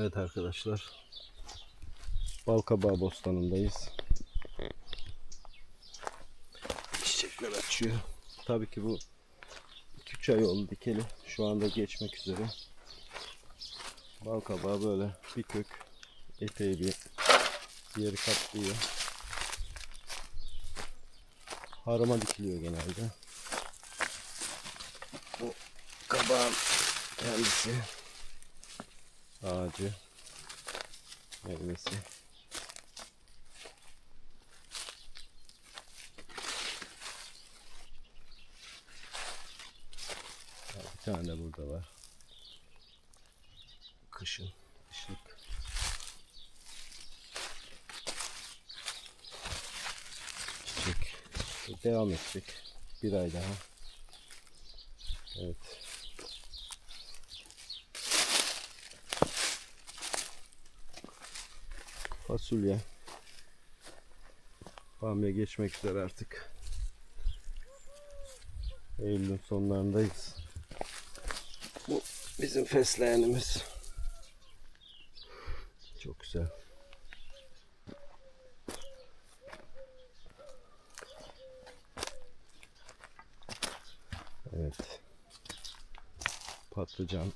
Evet arkadaşlar. Balkabağı bostanındayız. Çiçekler açıyor. Tabii ki bu 2-3 ay oldu dikeli. Şu anda geçmek üzere. Balkabağı böyle bir kök epey bir yeri kaplıyor. Harama dikiliyor genelde. Bu kabağın kendisi ağacı meyvesi. Bir tane de burada var. Kışın ışık. Çiçek. Devam edecek. Bir ay daha. Evet. Fasulye. Bamya geçmek üzere artık. Eylül'ün sonlarındayız. Bu bizim fesleğenimiz. Çok güzel. Evet. Patlıcan.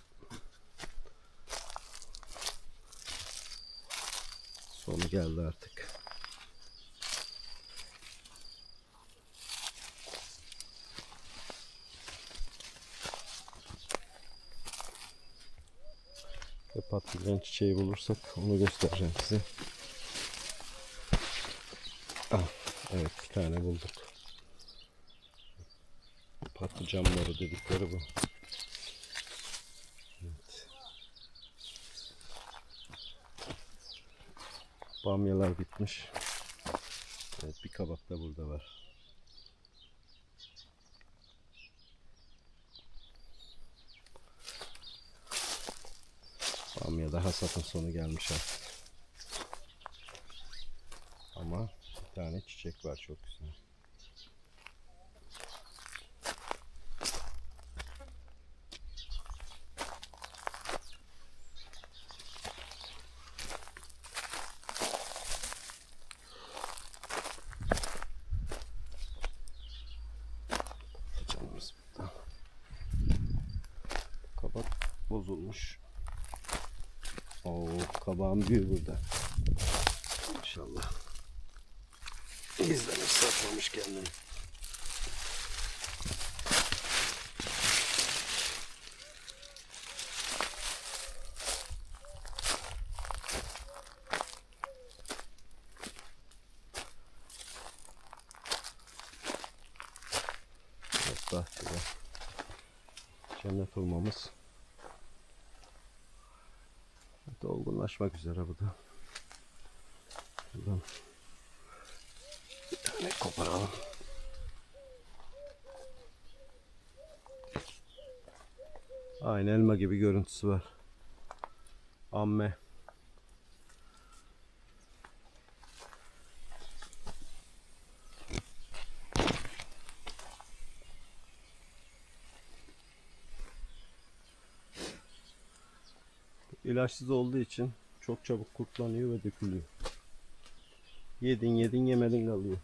Sonu geldi artık. Ve patlıcan çiçeği bulursak onu göstereceğim size. Ah, evet bir tane bulduk. Patlıcan dedikleri bu. Bamyalar bitmiş. Evet bir kabak da burada var. Bamya da hasatın sonu gelmiş artık. Ama bir tane çiçek var çok güzel. Canımız burada. Kabak bozulmuş. Oo, kabağın büyüğü burada. İnşallah. İzlemiş satmamış kendini. Evet bahçede. Cennet olmamız. Dolgunlaşmak üzere bu da. Buradan bir tane koparalım. Aynı elma gibi görüntüsü var. Amme. İlaçsız olduğu için çok çabuk kurtlanıyor ve dökülüyor. Yedin yedin yemedin kalıyor.